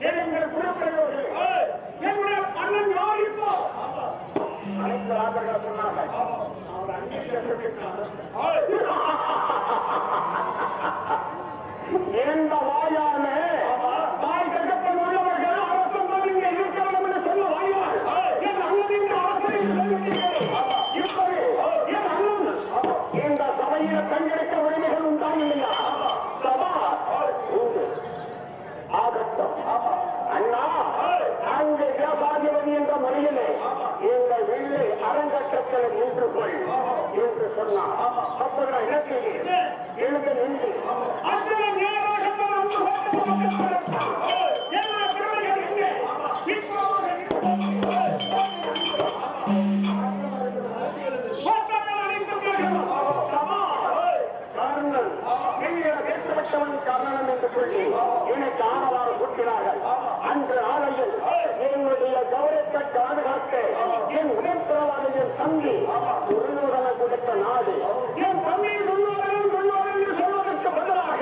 நீங்கள் குறிப்பிடுவீர்கள் என்னுடைய அண்ணன் யார் இப்போ? அனைத்து ராஜர்கள் சொன்னாங்க அவர் அரசன் இந்த அரங்கட்டத்தில் நின்று கொள் என்று சொன்னார் அப்போது நான் என்ன செய்தேன் எழுந்து நின்று அத்தனை நேராக என்று சொல்லி என்னுடைய கௌரவத்தை பாதுகாக்க என் உடற்பிறவாத என் தம்பி துரியோதனை கொடுத்த நாடு என் தம்பி துரியோதனன் துரியோதன் என்று சொல்வதற்கு பதிலாக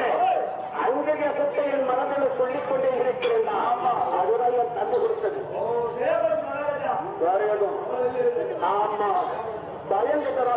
அங்க தேசத்தை என் மனதில் சொல்லிக் கொண்டே இருக்கிறேன் அதுதான் என் தந்து கொடுத்தது. வேற எதுவும். ஆமா. பயந்துக்கிறா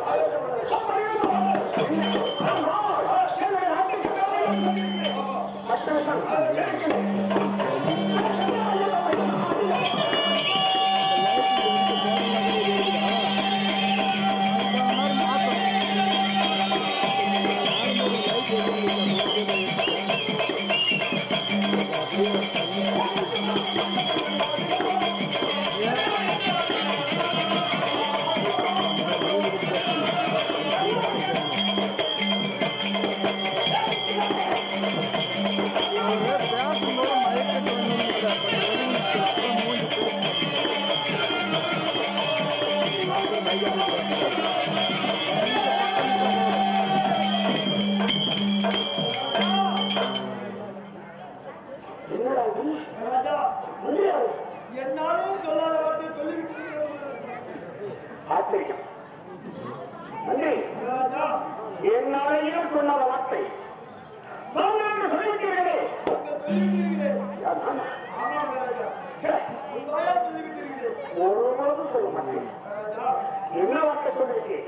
சொல்லிவிட்டீர்களே ஒருபோதும் சொல்ல மாட்டேன் என்ன வார்த்தை சொல்லிவிட்டேன்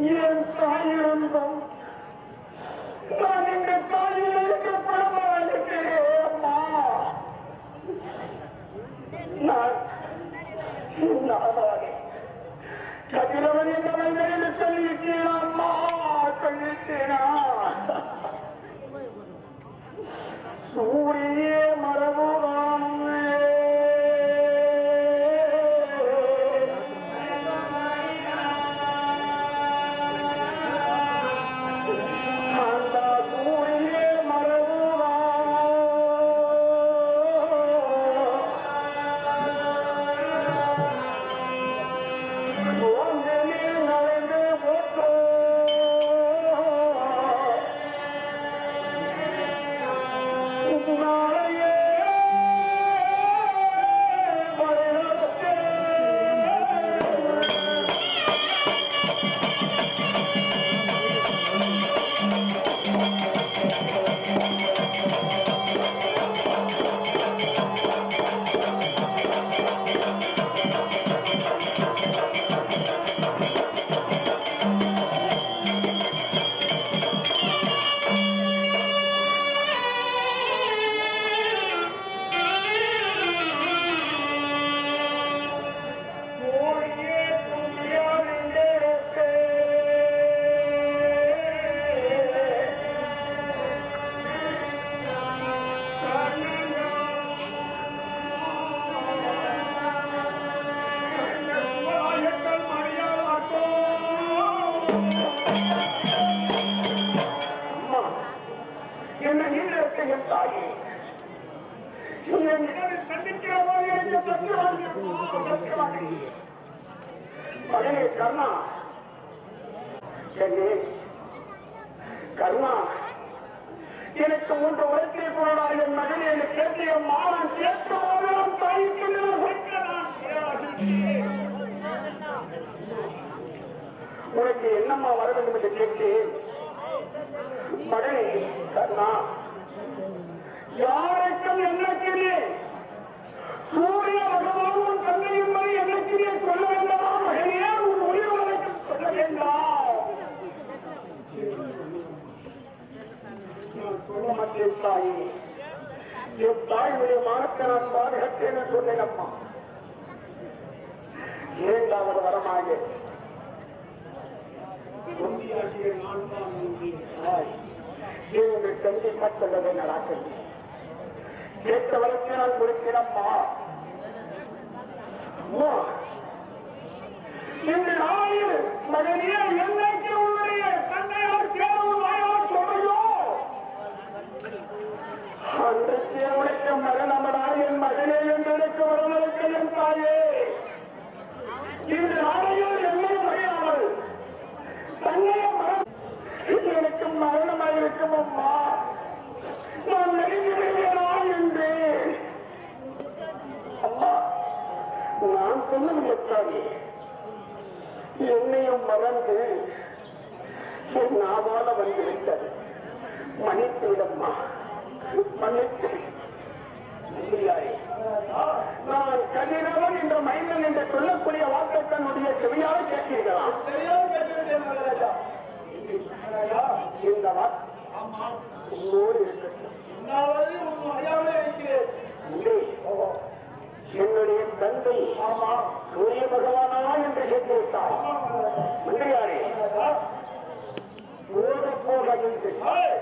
என் தாய் இருந்தோம் நான் இந்த தாயில் இருக்க என்ன நீங்களுக்கு என் தாயே என்னிடத்தில் சந்திக்கிற போது என்று சத்தியவாதி மகனே கர்ணா என்னே கர்ணா எனக்கு மூன்று உலகத்திலே போனார் என் மகன் எனக்கு கேட்டிய மாறன் கேட்ட உனக்கு என்னம்மா வர வேண்டும் என்று கேட்டேன். மகனே கர்ணா யாருக்கும் எண்ணக்கிலே சூரிய பகவான் உன் தந்தையும் வரை எண்ணக்கிலே சொல்ல வேண்டாம். மகனே உன் உயிர் சொல்ல வேண்டாம். சொல்ல மாட்டேன் தாயே. என் தாயுடைய மானத்தை நான் பாதுகாத்தேன் சொன்னேன் அம்மா இரண்டாவது வரமாக உறுதியாகிய நான் தான் உன்னுடைய தாய். என்று கண்டிப்பாக சொல்லவே நடாக்கவில்லை கேட்ட வரைக்கும் நான் கொடுக்கிறம்மா அம்மா இந்த நாளில் மகனே என்னைக்கு உன்னுடைய தந்தையார் தேர்வு வாயால் சொல்றையோ அன்றைக்கு உனக்கு மகனமடா என் மகனே என்று எனக்கு வரவழைக்க என் தாயே இந்த நாளையில் என்னை மகையாமல் தன்னைய மரம் எனக்கு மரணமாயிருக்கும் அம்மா நான் நெருங்கி விடுவேனா என்று. அம்மா நான் சொல்லவில்லை தாயே என்னையும் மறந்து என் நாவால வந்துவிட்டது. மன்னித்துவிடம்மா. மன்னித்து. நான் கதிரவன் என்ற மைந்தன் என்று சொல்லக்கூடிய வார்த்தை தன்னுடைய செவியாக கேட்டீர்களா சரியாக கேட்டுவிட்டேன் மகாராஜா மகாராஜா இந்த வார்த்தை ஆமா உன்னோடு இருக்கட்டும் இருக்கிறேன். என்னுடைய தந்தை ஆமா. சூரிய பகவானா என்று மகாராஜா மந்திரியாரே மகாராஜா போக போக என்று ஏய்,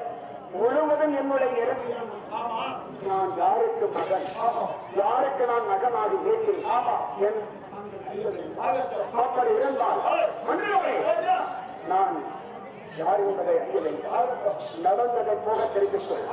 முழுவதும் என்னுடைய ஆமா. நான் யாருக்கு மகன் யாருக்கு நான் மகனாகி ஆகட்டும் அப்படி இருந்தால் மந்திரியாரே யார் என்பதை அறிய வேண்டும் நடந்ததை போக தெரிவித்துக் கொள்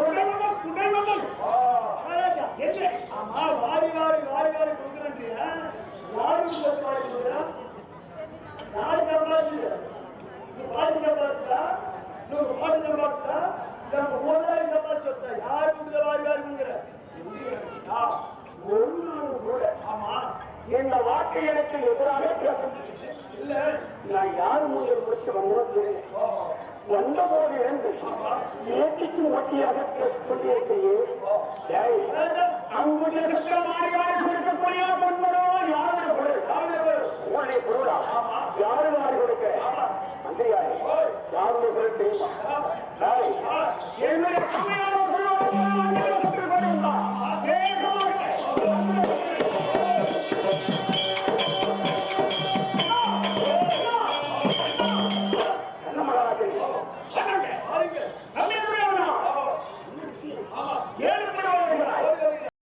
உடம்பு குடைவங்கள் ஆ, மகாராஜா என்ன? ஆமா வாரி வாரி வாரி வாரி கொடுக்குறேன்றியா வாரி கொடுக்குறா யாரு சம்பாதிச்சு பாட்டு சம்பாதிச்சா நீங்க பாட்டு சம்பாதிச்சா நம்ம முதலாளி சம்பாதிச்சா யாரு கொடுக்குற வாரி வாரி கொடுக்குற? ஆ, ஒரு நாள் கூட. ஆமா. இந்த வாக்கு எனக்கு எதிராக. இல்ல நான் யார் மூலம் முடிச்சு வந்தேன் தெரியல. வந்த போது இருந்து ஏற்றிக்கு மத்தியாக பேசிக் கொண்டிருக்கிறேன் அங்குடைய சக்கரமாரி யாரை கொடுக்கக்கூடிய முன்பதோ யாருடைய உங்களுடைய பொருளா? யாரு மாறி கொடுக்க? மந்திரியாரே யாருடைய பொருள் தெரியுமா? என்னுடைய